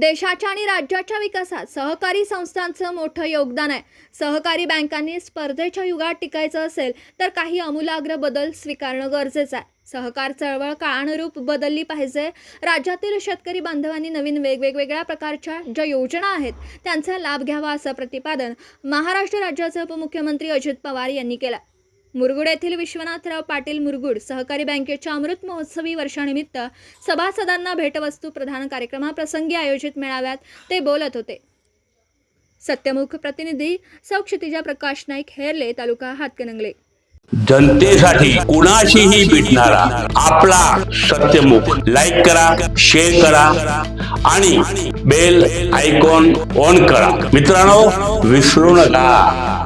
देशाच्या आणि राज्याच्या विकासात सहकारी संस्थांचं मोठं योगदान आहे. सहकारी बँकांनी स्पर्धेच्या युगात टिकायचं असेल तर काही अमूलाग्र बदल स्वीकारणं गरजेचं आहे. सहकार चळवळ काळानुरूप बदलली पाहिजे. राज्यातील शेतकरी बांधवांनी नवीन वेगवेगळ्या प्रकारच्या ज्या योजना आहेत त्यांचा लाभ घ्यावा असं प्रतिपादन महाराष्ट्र राज्याचे उपमुख्यमंत्री अजित पवार यांनी केलं. मुरगुड येथील विश्वनाथराव पाटील मुरगुड सहकारी बँकेच्या अमृत महोत्सवी वर्षानिमित्त सभासदांना भेटवस्तू प्रधान कार्यक्रमाप्रसंगी आयोजित मेळाव्यात ते बोलत होते. सत्यमुख प्रतिनिधी सौ क्षितिजा प्रकाश नाईक हेरले तालुका हातकणंगले. जनतेसाठी कुणाशीही भेटणारा आपला सत्यमुख. लाईक करा शेअर करा आणि बेल आयकॉन ऑन करा. मित्रांनो विसरू नका.